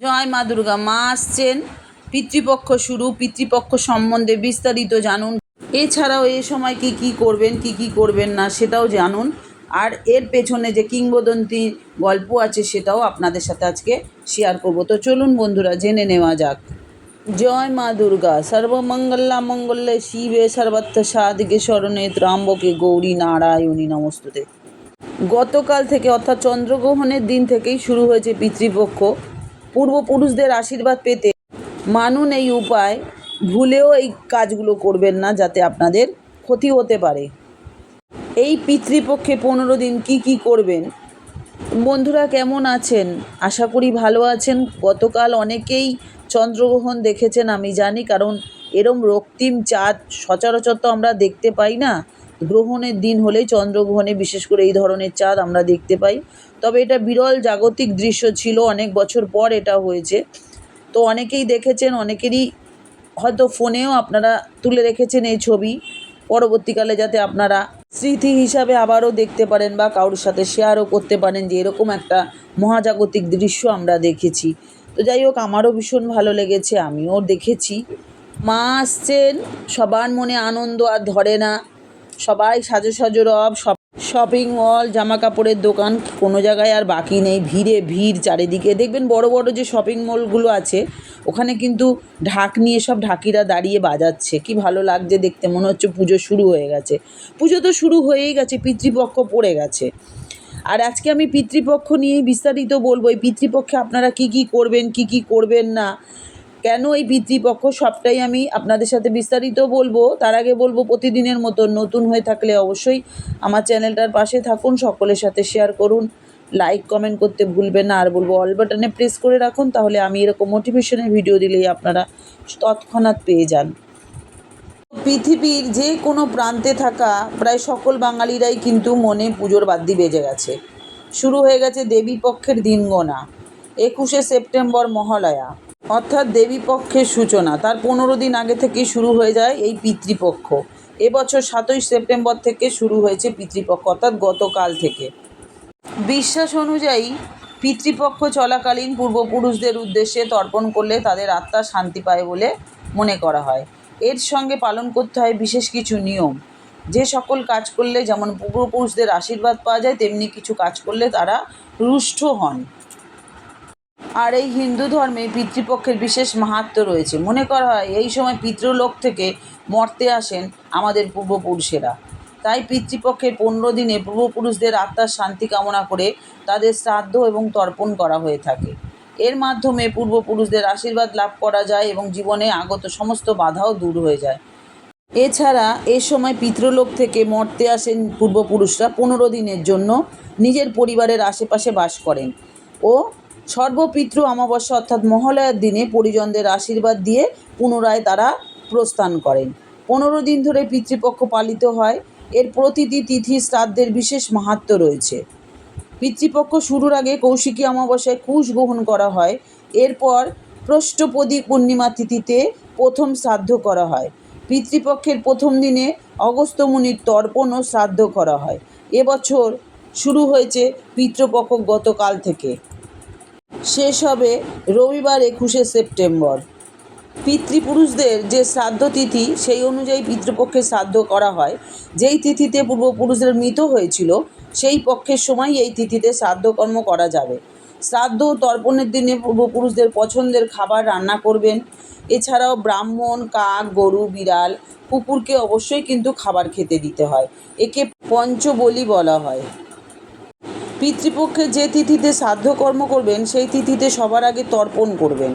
জয় মা দুর্গা, মা আসছেন। পিতৃপক্ষ শুরু, পিতৃপক্ষ সম্বন্ধে বিস্তারিত জানুন। এছাড়াও এ সময় কি কি করবেন, কি কি করবেন না, সেটাও জানুন। আর এর পেছনে যে কিংবদন্তি গল্প আছে, সেটাও আপনাদের সাথে আজকে শেয়ার করব। তো চলুন বন্ধুরা, জেনে নেওয়া যাক। জয় মা দুর্গা, সর্বমঙ্গলা মঙ্গলে শিবে সর্বত্র সাদিকে স্মরণে ত্রাম্বকে গৌরী নারায়ণী নমস্তুতে। গতকাল থেকে অর্থাৎ চন্দ্রগ্রহণের দিন থেকেই শুরু হয়েছে পিতৃপক্ষ। পূর্বপুরুষদের আশীর্বাদ পেতে মানুন এই উপায়, ভুলেও এই কাজগুলো করবেন না যাতে আপনাদের ক্ষতি হতে পারে। এই পিতৃপক্ষে পনেরো দিন কি কি করবেন? বন্ধুরা কেমন আছেন? আশা করি ভালো আছেন। গতকাল অনেকেই চন্দ্রগ্রহণ দেখেছেন, আমি জানি, কারণ এরম রক্তিম চাঁদ সচরাচর তো আমরা দেখতে পাই না। গ্রহণের দিন হলেই চন্দ্রগ্রহণে বিশেষ করে এই ধরনের চাঁদ আমরা দেখতে পাই। তবে এটা বিরল জাগতিক দৃশ্য ছিল, অনেক বছর পর এটা হয়েছে। তো অনেকেই দেখেছেন, অনেকেরই হয়তো ফোনেও আপনারা তুলে রেখেছেন এই ছবি। পরবর্তীকালে যাতে আপনারা স্মৃতি হিসাবে আবারও দেখতে পারেন বা কারোর সাথে শেয়ারও করতে পারেন যে এরকম একটা মহাজাগতিক দৃশ্য আমরা দেখেছি। তো যাই হোক, আমারও ভীষণ ভালো লেগেছে, আমিও দেখেছি। মা আসছেন, সবার মনে আনন্দ আর ধরে না। সবাই সাজো সাজো রব, সব শপিং মল জামা কাপড়ের দোকান, কোনো জায়গায় আর বাকি নেই। ভিড়ে ভিড় চারিদিকে। দেখবেন বড় বড় যে শপিং মলগুলো আছে, ওখানে কিন্তু ঢাক নিয়ে সব ঢাকিরা দাঁড়িয়ে বাজাচ্ছে। কি ভালো লাগছে দেখতে, মনে হচ্ছে পুজো শুরু হয়ে গেছে। পুজো তো শুরু হয়েই গেছে, পিতৃপক্ষ পড়ে গেছে। আর আজকে আমি পিতৃপক্ষ নিয়েই বিস্তারিত বলব। এই পিতৃপক্ষে আপনারা কি কি করবেন, কি কি করবেন না কেন এই পিতৃপক্ষ? সবটাই আমি আপনাদের সাথে বিস্তারিত বলব। তার আগে বলব, প্রতিদিনের মতো নতুন হয়ে থাকলে অবশ্যই আমার চ্যানেলটার পাশে থাকুন, সকলের সাথে শেয়ার করুন। লাইক কমেন্ট করতে ভুলবেন না। আর বলব অল বাটনে প্রেস করে রাখুন, তাহলে আমি এরকম মোটিভেশনের ভিডিও দিলেই আপনারা তৎক্ষণাৎ পেয়ে যান। পৃথিবীর যে কোনো প্রান্তে থাকা প্রায় সকল বাঙালিরাই কিন্তু মনে পুজোর বাদ্যি বেজে গেছে। শুরু হয়ে গেছে দেবী পক্ষের দিন গোনা একুশে সেপ্টেম্বর মহালয়া। অর্থাৎ দেবীপক্ষের সূচনা। তার পনেরো দিন আগে থেকে শুরু হয়ে যায় এই পিতৃপক্ষ। এবছর সাতই সেপ্টেম্বর থেকে শুরু হয়েছে পিতৃপক্ষ, অর্থাৎ গতকাল থেকে। বিশ্বাস অনুযায়ী পিতৃপক্ষ চলাকালীন পূর্বপুরুষদের উদ্দেশ্যে তর্পণ করলে তাদের আত্মা শান্তি পায় বলে মনে করা হয়। এর সঙ্গে পালন করতে হয় বিশেষ কিছু নিয়ম। যে সকল কাজ করলে যেমন পূর্বপুরুষদের আশীর্বাদ পাওয়া যায়, তেমনি কিছু কাজ করলে তারা রুষ্ট হন। আর এই হিন্দু ধর্মে পিতৃপক্ষের বিশেষ মাহাত্ম্য রয়েছে। মনে করা হয়, এই সময় পিতৃলোক থেকে মর্তে আসেন আমাদের পূর্বপুরুষেরা। তাই পিতৃপক্ষের পনেরো দিনে পূর্বপুরুষদের আত্মার শান্তি কামনা করে তাদের শ্রাদ্ধ এবং তর্পণ করা হয়ে থাকে। এর মাধ্যমে পূর্বপুরুষদের আশীর্বাদ লাভ করা যায় এবং জীবনে আগত সমস্ত বাধাও দূর হয়ে যায়। এছাড়া, এ সময় পিতৃলোক থেকে মর্তে আসেন পূর্বপুরুষরা পনেরো দিনের জন্য নিজের পরিবারের আশেপাশে বাস করেন ও সর্বপিতৃ অমাবস্যা অর্থাৎ মহালয়ার দিনে পরিজনদের আশীর্বাদ দিয়ে পুনরায় তারা প্রস্থান করেন। পনেরো দিন ধরে পিতৃপক্ষ পালিত হয়। এর প্রতিটি তিথি শ্রাদ্ধের বিশেষ মাহাত্ম্য রয়েছে। পিতৃপক্ষ শুরুর আগে কৌশিকী অমাবস্যায় কুশ গ্রহণ করা হয়। এরপর প্রষ্টপদী পূর্ণিমা তিথিতে প্রথম শ্রাদ্ধ করা হয়। পিতৃপক্ষের প্রথম দিনে অগস্ত্যমুনির তর্পণ ও শ্রাদ্ধ করা হয়। এবছর শুরু হয়েছে পিতৃপক্ষ গতকাল থেকে। শেষ হবে রবিবার একুশে সেপ্টেম্বর। পিতৃপুরুষদের যে শ্রাদ্ধ তিথি, সেই অনুযায়ী পিতৃপক্ষে শ্রাদ্ধ করা হয়। যেই তিথিতে পূর্বপুরুষদের মৃত হয়েছিল, সেই পক্ষের সময় এই তিথিতে শ্রাদ্ধকর্ম করা যাবে। শ্রাদ্ধ তর্পণের দিনে পূর্বপুরুষদের পছন্দের খাবার রান্না করবেন। এছাড়াও ব্রাহ্মণ, কাক, গরু, বিড়াল, কুকুরকে অবশ্যই কিন্তু খাবার খেতে দিতে হয়। একে পঞ্চবলি বলা হয়। পিতৃপক্ষে যে তিথিতে শ্রাদ্ধকর্ম করবেন, সেই তিথিতে সবার আগে তর্পণ করবেন।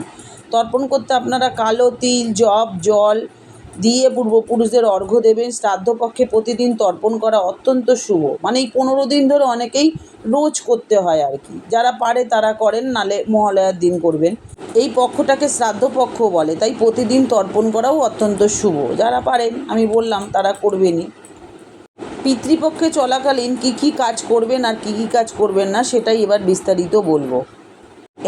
তর্পণ করতে আপনারা কালো তিল, জব, জল দিয়ে পূর্বপুরুষদের অর্ঘ্য দেবেন। শ্রাদ্ধপক্ষে প্রতিদিন তর্পণ করা অত্যন্ত শুভ। মানে এই পনেরো দিন ধরে অনেকেই রোজ করতে হয় আর কি। যারা পারে তারা করেন, নালে মহালয়ার দিন করবেন। এই পক্ষটাকে শ্রাদ্ধ পক্ষ বলে। তাই প্রতিদিন তর্পণ করাও অত্যন্ত শুভ। যারা পারেন, আমি বললাম, তারা করবেনই। পিতৃপক্ষে চলাকালীন কী কী কাজ করবেন আর কী কী কাজ করবেন না, সেটাই এবার বিস্তারিত বলব।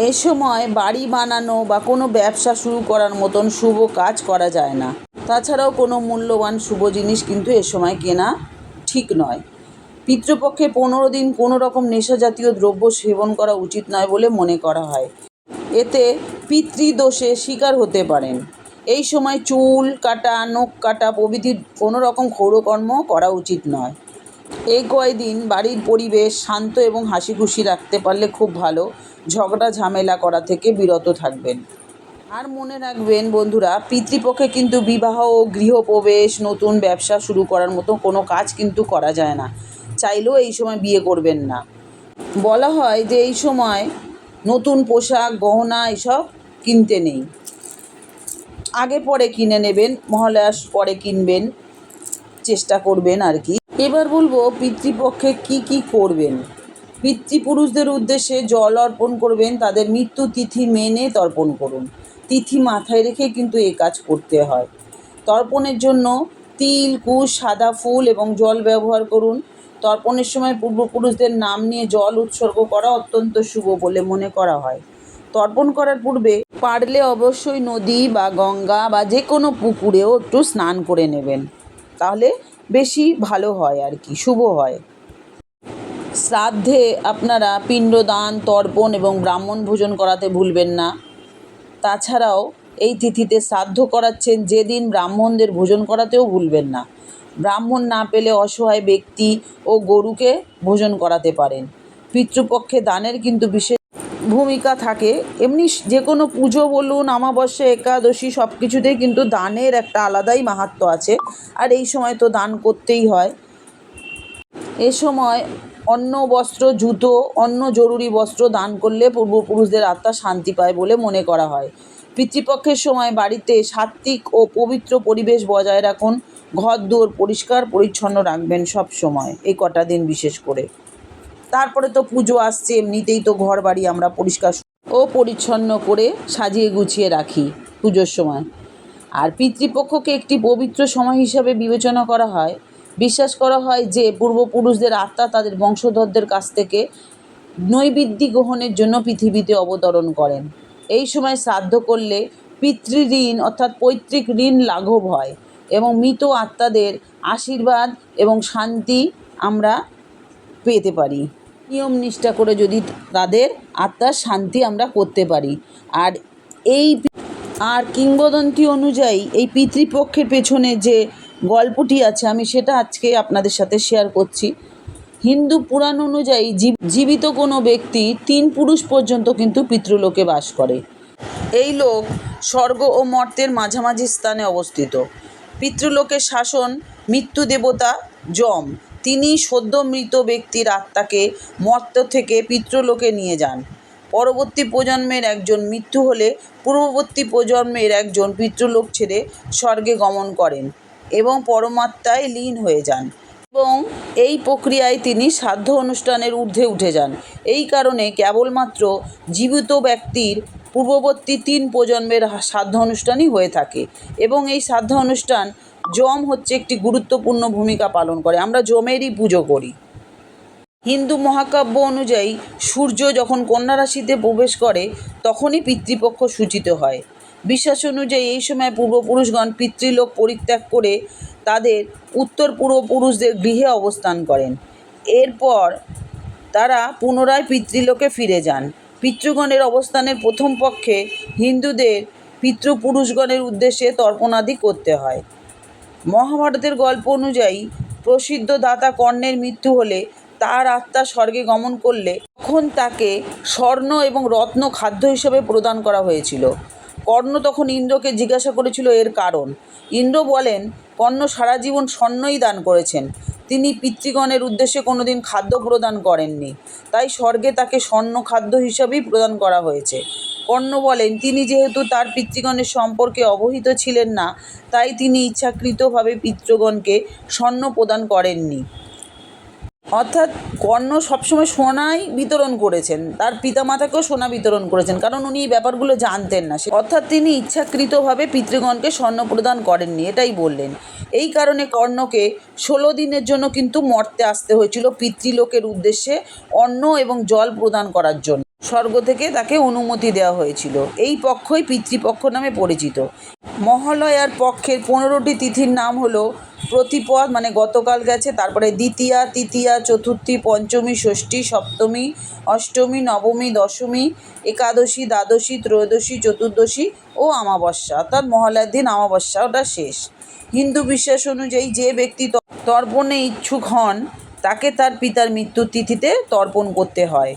এ সময় বাড়ি বানানো বা কোনো ব্যবসা শুরু করার মতন শুভ কাজ করা যায় না। তাছাড়াও কোনো মূল্যবান শুভ জিনিস কিন্তু এ সময় কেনা ঠিক নয়। পিতৃপক্ষে পনেরো দিন কোনো রকম নেশা জাতীয় দ্রব্য সেবন করা উচিত নয় বলে মনে করা হয়। এতে পিতৃদোষে শিকার হতে পারেন। এই সময় চুল কাটা, নখ কাটা প্রভৃতি কোনো রকম ক্ষৌরকর্ম করা উচিত নয়। এই কয়দিন বাড়ির পরিবেশ শান্ত এবং হাসি খুশি রাখতে পারলে খুব ভালো। ঝগড়া, ঝামেলা করা থেকে বিরত থাকবেন। আর মনে রাখবেন বন্ধুরা, পিতৃপক্ষে কিন্তু বিবাহ ও গৃহপ্রবেশ, নতুন ব্যবসা শুরু করার মতো কোনো কাজ কিন্তু করা যায় না। চাইলেও এই সময় বিয়ে করবেন না। বলা হয় যে এই সময় নতুন পোশাক, গহনা এসব কিনতে নেই। আগে পরে কিনে নেবেন, মহালয়ার পরে কিনবেন, চেষ্টা করবেন আর কি। এবার বলব, পিতৃপক্ষে কি কি করবেন? পিতৃপুরুষদের উদ্দেশ্যে জল অর্পণ করবেন, তাদের মৃত্যু তিথি মেনে তর্পণ করুন। তিথি মাথায় রেখে কিন্তু এ কাজ করতে হয়। তর্পণের জন্য তিল, কুশ, সাদা ফুল এবং জল ব্যবহার করুন। তর্পণের সময় পূর্বপুরুষদের নাম নিয়ে জল উৎসর্গ করা অত্যন্ত শুভ বলে মনে করা হয়। তর্পণ করার পূর্বে পারলে অবশ্যই নদী বা গঙ্গা বা যে কোনো পুকুরেও একটু স্নান করে নেবেন। তাহলে বেশি ভালো হয় আর কি, শুভ হয়। শ্রাদ্ধে আপনারা পিণ্ডদান, তর্পণ এবং ব্রাহ্মণ ভোজন করাতে ভুলবেন না। তাছাড়াও এই তিথিতে শ্রাদ্ধ করাচ্ছেন যেদিন ব্রাহ্মণদের ভোজন করাতেও ভুলবেন না। ব্রাহ্মণ না পেলে অসহায় ব্যক্তি ও গরুকে ভোজন করাতে পারেন। পিতৃপক্ষে দানের কিন্তু বিশেষ ভূমিকা থাকে, এমনি যে কোনো পুজো বলুন, অমাবস্যা, একাদশী সব কিছুতেই কিন্তু দানের একটা আলাদাই মাহাত্ম্য আছে। আর এই সময় তো দান করতেই হয়। এ সময় অন্ন, বস্ত্র, জুতো অন্য জরুরি বস্ত্র দান করলে পূর্বপুরুষদের আত্মা শান্তি পায় বলে মনে করা হয়। পিতৃপক্ষের সময় বাড়িতে সাত্ত্বিক ও পবিত্র পরিবেশ বজায় রাখুন। ঘর দুয়ার পরিষ্কার, পরিচ্ছন্ন রাখবেন সব সময়, এই কটা দিন বিশেষ করে। তারপরে তো পুজো আসছে, এমনিতেই তো ঘর বাড়ি আমরা পরিষ্কার ও পরিচ্ছন্ন করে সাজিয়ে গুছিয়ে রাখি পুজোর সময়। আর পিতৃপক্ষকে একটি পবিত্র সময় হিসাবে বিবেচনা করা হয়। বিশ্বাস করা হয় যে, পূর্বপুরুষদের আত্মা তাদের বংশধরদের কাছ থেকে নৈবেদ্য গ্রহণের জন্য পৃথিবীতে অবতরণ করেন। এই সময় শ্রাদ্ধ করলে পিতৃঋণ অর্থাৎ পৈতৃক ঋণ লাঘব হয় এবং মৃত আত্মাদের আশীর্বাদ এবং শান্তি আমরা পেতে পারি। নিয়ম নিষ্ঠা করে যদি তাদের আত্মার শান্তি আমরা করতে পারি। আর এই আর কিংবদন্তি অনুযায়ী এই পিতৃপক্ষের পেছনে যে গল্পটি আছে, আমি সেটা আজকে আপনাদের সাথে শেয়ার করছি। হিন্দু পুরাণ অনুযায়ী জীব- জীবিত কোনো ব্যক্তি তিন পুরুষ পর্যন্ত কিন্তু পিতৃলোকে বাস করে। এই লোক স্বর্গ ও মর্তের মাঝামাঝি স্থানে অবস্থিত। পিতৃলোকের শাসন, মৃত্যু দেবতা, যম। তিনি সদ্য মৃত ব্যক্তির আত্মাকে মর্ত থেকে পিতৃলোকে নিয়ে যান। পরবর্তী প্রজন্মের একজন মৃত্যু হলে পূর্ববর্তী প্রজন্মের একজন পিতৃলোক ছেড়ে স্বর্গে গমন করেন এবং পরমাত্মায় লীন হয়ে যান এবং এই প্রক্রিয়ায় তিনি শ্রাদ্ধ অনুষ্ঠানের ঊর্ধ্বে উঠে যান। এই কারণে কেবলমাত্র জীবিত ব্যক্তির পূর্ববর্তী তিন প্রজন্মের শ্রাদ্ধ অনুষ্ঠানই হয়ে থাকে এবং এই শ্রাদ্ধ অনুষ্ঠান যম হচ্ছে একটি গুরুত্বপূর্ণ ভূমিকা পালন করে। আমরা যমেরই পুজো করি। হিন্দু মহাকাব্য অনুযায়ী সূর্য যখন কন্যা রাশিতে প্রবেশ করে, তখনই পিতৃপক্ষ সূচিত হয়। বিশ্বাস অনুযায়ী এই সময় পূর্বপুরুষগণ পিতৃলোক পরিত্যাগ করে তাদের উত্তর পূর্বপুরুষদের গৃহে অবস্থান করেন। এরপর তারা পুনরায় পিতৃলোকে ফিরে যান। পিতৃগণের অবস্থানের প্রথম পক্ষে হিন্দুদের পিতৃপুরুষগণের উদ্দেশ্যে তর্পণাদি করতে হয়। মহাভারতের গল্প অনুযায়ী প্রসিদ্ধ দাতা কর্ণের মৃত্যু হলে তার আত্মা স্বর্গে গমন করলে তখন তাকে স্বর্ণ এবং রত্ন খাদ্য হিসেবে প্রদান করা হয়েছিল। কর্ণ তখন ইন্দ্রকে জিজ্ঞাসা করেছিল এর কারণ। ইন্দ্র বলেন, কর্ণ সারা জীবন স্বর্ণই দান করেছেন। তিনি পিতৃগণের উদ্দেশ্যে কোনোদিন খাদ্য প্রদান করেননি। তাই স্বর্গে তাকে স্বর্ণ খাদ্য হিসাবেই প্রদান করা হয়েছে। কর্ণ বলেন, তিনি যেহেতু তার পিতৃগণের সম্পর্কে অবহিত ছিলেন না, তাই তিনি ইচ্ছাকৃতভাবে পিতৃগণকে স্বর্ণ প্রদান করেননি। অর্থাৎ কর্ণ সবসময় সোনাই বিতরণ করেছেন, তার পিতামাতাকেও সোনা বিতরণ করেছেন, কারণ উনি এই ব্যাপারগুলো জানতেন না। সে- অর্থাৎ তিনি ইচ্ছাকৃতভাবে পিতৃগণকে স্বর্ণ প্রদান করেননি, এটাই বললেন। এই কারণে কর্ণকে ষোলো দিনের জন্য কিন্তু মর্তে আসতে হয়েছিল পিতৃলোকের উদ্দেশ্যে অন্ন এবং জল প্রদান করার জন্য। স্বর্গ থেকে তাকে অনুমতি দেওয়া হয়েছিল। এই পক্ষই পিতৃপক্ষ নামে পরিচিত। মহালয়ার পক্ষের পনেরোটি তিথির নাম হলো প্রতিপদ মানে গতকাল গেছে, তারপরে দ্বিতীয়া, তৃতীয়া, চতুর্থী, পঞ্চমী, ষষ্ঠী, সপ্তমী, অষ্টমী, নবমী, দশমী, একাদশী, দ্বাদশী, ত্রয়োদশী, চতুর্দশী ও আমাবস্যা অর্থাৎ মহালয়ার দিন আমাবস্যা ওটা শেষ। হিন্দু বিশ্বাস অনুযায়ী যে ব্যক্তি তর্পণে ইচ্ছুক হন, তাকে তার পিতার মৃত্যুর তিথিতে তর্পণ করতে হয়।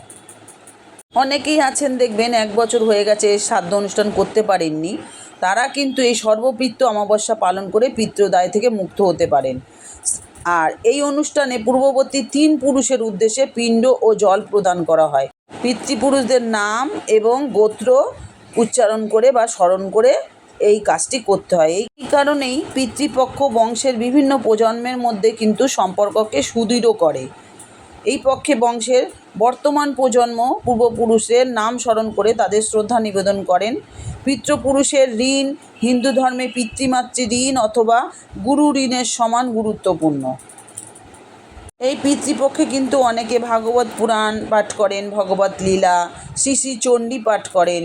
অনেকেই আছেন দেখবেন, এক বছর হয়ে গেছে শ্রাদ্ধ অনুষ্ঠান করতে পারেননি। তারা কিন্তু এই সর্বপিত্ত অমাবস্যা পালন করে পিতৃদায় থেকে মুক্ত হতে পারেন। আর এই অনুষ্ঠানে পূর্ববর্তী তিন পুরুষের উদ্দেশ্যে পিণ্ড ও জল প্রদান করা হয়। পিতৃপুরুষদের নাম এবং গোত্র উচ্চারণ করে বা স্মরণ করে এই কাজটি করতে হয়। এই কারণেই পিতৃপক্ষ বংশের বিভিন্ন প্রজন্মের মধ্যে কিন্তু সম্পর্ককে সুদৃঢ় করে। এই পক্ষে বংশের বর্তমান প্রজন্ম পূর্বপুরুষের নাম স্মরণ করে তাদের শ্রদ্ধা নিবেদন করেন। পিতৃপুরুষের ঋণ, হিন্দু ধর্মে পিতৃমাতৃ ঋণ অথবা গুরু ঋণের সমান গুরুত্বপূর্ণ। এই পিতৃপক্ষে কিন্তু অনেকে ভাগবত পুরাণ পাঠ করেন, ভগবত লীলা, শ্রী শ্রী চণ্ডী পাঠ করেন।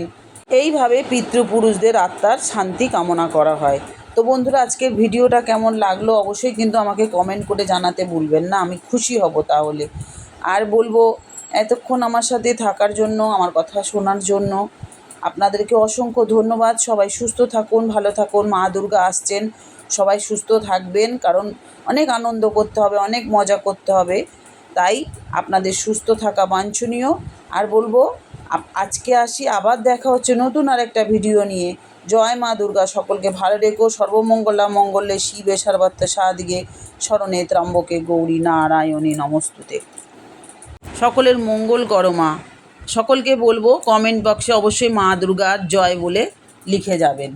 এইভাবে পিতৃপুরুষদের আত্মার শান্তি কামনা করা হয়। তো বন্ধুরা, আজকের ভিডিওটা কেমন লাগল অবশ্যই কিন্তু আমাকে কমেন্ট করে জানাতে ভুলবেন না। আমি খুশি হব তাহলে। আর বলব, এতক্ষণ আমার সাথে থাকার জন্য, আমার কথা শোনার জন্য আপনাদেরকে অসংখ্য ধন্যবাদ। সবাই সুস্থ থাকুন, ভালো থাকুন। মা দুর্গা আসছেন, সবাই সুস্থ থাকবেন, কারণ অনেক আনন্দ করতে হবে, অনেক মজা করতে হবে। তাই আপনাদের সুস্থ থাকা বাঞ্ছনীয়। আর বলব আজকে আসি, আবার দেখা হচ্ছে নতুন আর একটা ভিডিও নিয়ে। জয় মা দুর্গা, সকলকে ভালো রেখো, সর্বমঙ্গলা মঙ্গলে শিবে সর্বাত্ম সাদিগে স্মরণে ত্রাম্বকে গৌরী নারায়ণে নমস্তুতে। সকলের মঙ্গল করো মা। সকলকে বলব কমেন্ট বক্সে অবশ্যই মা দুর্গার জয় বলে লিখে যাবেন।